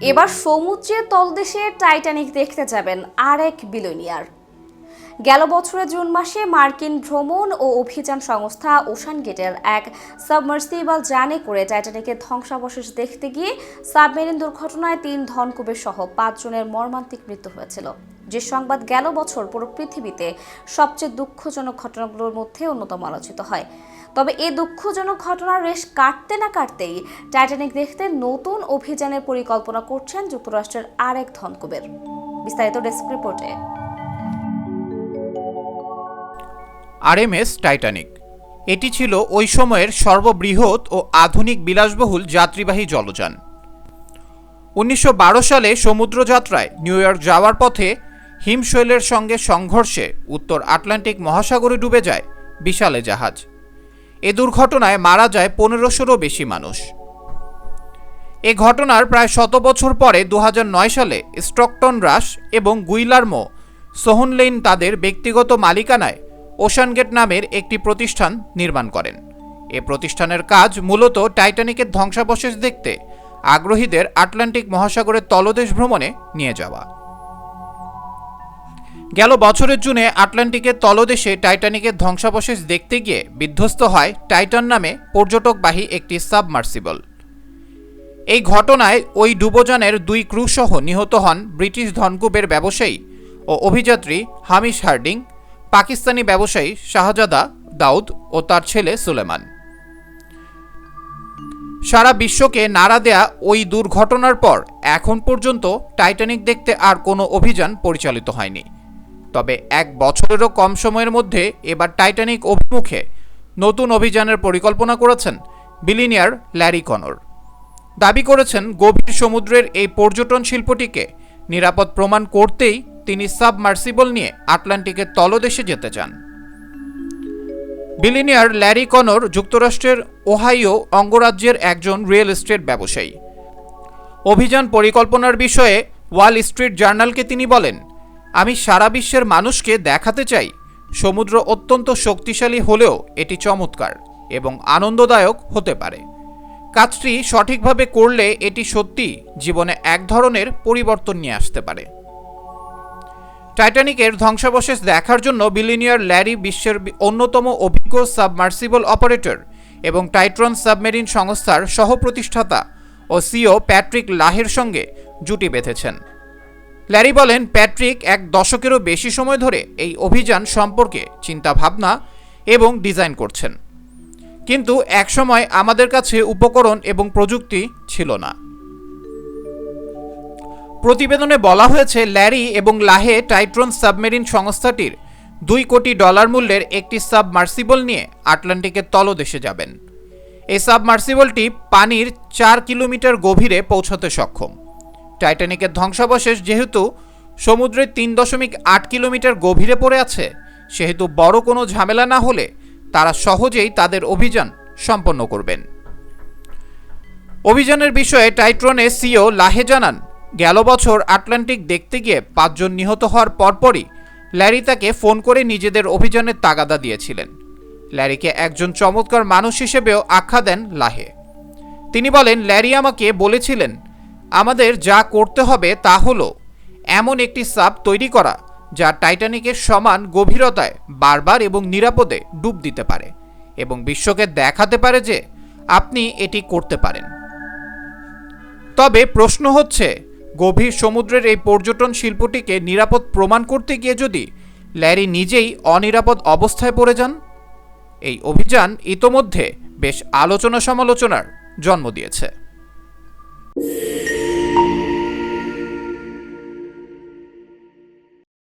এবার সমুদ্রের তলদেশে টাইটানিক দেখতে যাবেন আরেক বিলোনিয়ার গেল বছরের জুন মাসে মার্কিন ভ্রমণ ও অভিযান সংস্থা ওশান গেটের এক সাবমার্সিবল জানে করে টাইটানিকের ধ্বংসাবশেষ দেখতে গিয়ে সাবমেরিন দুর্ঘটনায় তিন ধনকুবের সহ পাঁচজনের মর্মান্তিক মৃত্যু হয়েছিল। যে সংবাদ গেল বছর পুরো পৃথিবীতে সবচেয়ে দুঃখজনক ঘটনাগুলোর মধ্যে অন্যতম আলোচিত হয়। তবে এই দুঃখজনক ঘটনার রেশ কাটতে না কাটতেই টাইটানিক দেখতে নতুন অভিযানের পরিকল্পনা করছেন যুক্তরাষ্ট্রের আরেক ধনকুবের। বিস্তারিত ডেস্ক রিপোর্টে। RMS Titanic. এটি ছিল ওই সময়ের সর্ববৃহৎ ও আধুনিক বিলাসবহুল যাত্রীবাহী জলযান। উনিশশো বারো সালে সমুদ্রযাত্রায় নিউ ইয়র্ক যাওয়ার পথে হিমশৈলের সঙ্গে সংঘর্ষে উত্তর আটলান্টিক মহাসাগরে ডুবে যায় বিশালে জাহাজ। এ দুর্ঘটনায় মারা যায় পনেরোশোরও বেশি মানুষ। এ ঘটনার প্রায় শত বছর পরে দুহাজার নয় সালে স্টকটন রাস এবং গুইলার্মো, সোহনলেইন তাদের ব্যক্তিগত মালিকানায় ওশানগেট নামের একটি প্রতিষ্ঠান নির্মাণ করেন। এ প্রতিষ্ঠানের কাজ মূলত টাইটানিকের ধ্বংসাবশেষ দেখতে আগ্রহীদের আটলান্টিক মহাসাগরের তলদেশ ভ্রমণে নিয়ে যাওয়া। গেল বছরের জুনে আটলান্টিকের তলদেশে টাইটানিকের ধ্বংসাবশেষ দেখতে গিয়ে বিধ্বস্ত হয় টাইটান নামে পর্যটকবাহী একটি সাবমার্সিবল। এই ঘটনায় ওই ডুবোজানের দুই ক্রুসহ নিহত হন ব্রিটিশ ধনকুবের ব্যবসায়ী ও অভিযাত্রী হামিশ হার্ডিং, পাকিস্তানি ব্যবসায়ী শাহজাদা দাউদ ও তার ছেলে সুলেমান। সারা বিশ্বকে নাড়া দেয়া ওই দুর্ঘটনার পর এখন পর্যন্ত টাইটানিক দেখতে আর কোনো অভিযান পরিচালিত হয়নি। তবে এক বছরেরও কম সময়ের মধ্যে এবার টাইটানিক অভিমুখে নতুন অভিযানের পরিকল্পনা করেছেন বিলিনিয়ার ল্যারি কনর। দাবি করেছেন, গভীর সমুদ্রের এই পর্যটন শিল্পটিকে নিরাপদ প্রমাণ করতেই তিনি সাবমার্সিবল নিয়ে আটলান্টিকের তলদেশে যেতে চান। বিলিনিয়ার ল্যারি কনর যুক্তরাষ্ট্রের ওহাইও অঙ্গরাজ্যের একজন রিয়েল এস্টেট ব্যবসায়ী। অভিযান পরিকল্পনার বিষয়ে ওয়াল স্ট্রিট জার্নালকে তিনি বলেন আমি সারা বিশ্বের মানুষকে দেখাতে চাই। সমুদ্র অত্যন্ত শক্তিশালী হলেও এটি চমৎকার এবং আনন্দদায়ক হতে পারে। কাজটি সঠিকভাবে করলে এটি সত্যি জীবনে এক ধরনের পরিবর্তন নিয়ে আসতে পারে। টাইটানিকের ধ্বংসাবশেষ দেখার জন্য বিলিনিয়ার ল্যারি বিশ্বের অন্যতম অভিজ্ঞ সাবমার্সিবল অপারেটর এবং টাইট্রন সাবমেরিন সংস্থার সহপ্রতিষ্ঠাতা ও সিও প্যাট্রিক লাহের সঙ্গে জুটি বেঁধেছেন। ল্যারি বলেন, প্যাট্রিক এক দশকেরও বেশি সময় ধরে এই অভিযান সম্পর্কে চিন্তাভাবনা এবং ডিজাইন করছেন। কিন্তু একসময় আমাদের কাছে উপকরণ এবং প্রযুক্তি ছিল না। প্রতিবেদনে বলা হয়েছে, ল্যারি এবং লাহে টাইট্রন সাবমেরিন সংস্থাটির দুই কোটি ডলার মূল্যের একটি সাবমার্সিবল নিয়ে আটলান্টিকের তলদেশে যাবেন। এই সাবমার্সিবলটি পানির চার কিলোমিটার গভীরে পৌঁছতে সক্ষম। টাইটানিকের ধ্বংসাবশেষ যেহেতু সমুদ্রের তিন দশমিক আট কিলোমিটার গভীরে পড়ে আছে, সেহেতু বড় কোনো ঝামেলা না হলে তারা সহজেই তাদের অভিযান সম্পন্ন করবেন। অভিযানের বিষয়ে টাইট্রনের সিও লাহে জানান, গেল বছর আটলান্টিক দেখতে গিয়ে পাঁচজন নিহত হওয়ার পরপরই ল্যারি তাকে ফোন করে নিজেদের অভিযানের তাগাদা দিয়েছিলেন। ল্যারিকে একজন চমৎকার মানুষ হিসেবেও আখ্যা দেন লাহে। তিনি বলেন, ল্যারি আমাকে বলেছিলেন আমাদের যা করতে হবে তা হলো এমন একটি সাব তৈরি করা, যা টাইটানিকের সমান গভীরতায় বারবার এবং নিরাপদে ডুব দিতে পারে এবং বিশ্বকে দেখাতে পারে যে আপনি এটি করতে পারেন। তবে প্রশ্ন হচ্ছে, গভীর সমুদ্রের এই পর্যটন শিল্পটিকে নিরাপদ প্রমাণ করতে গিয়ে যদি ল্যারি নিজেই অনিরাপদ অবস্থায় পড়ে যান? এই অভিযান ইতোমধ্যে বেশ আলোচনা সমালোচনার জন্ম দিয়েছে।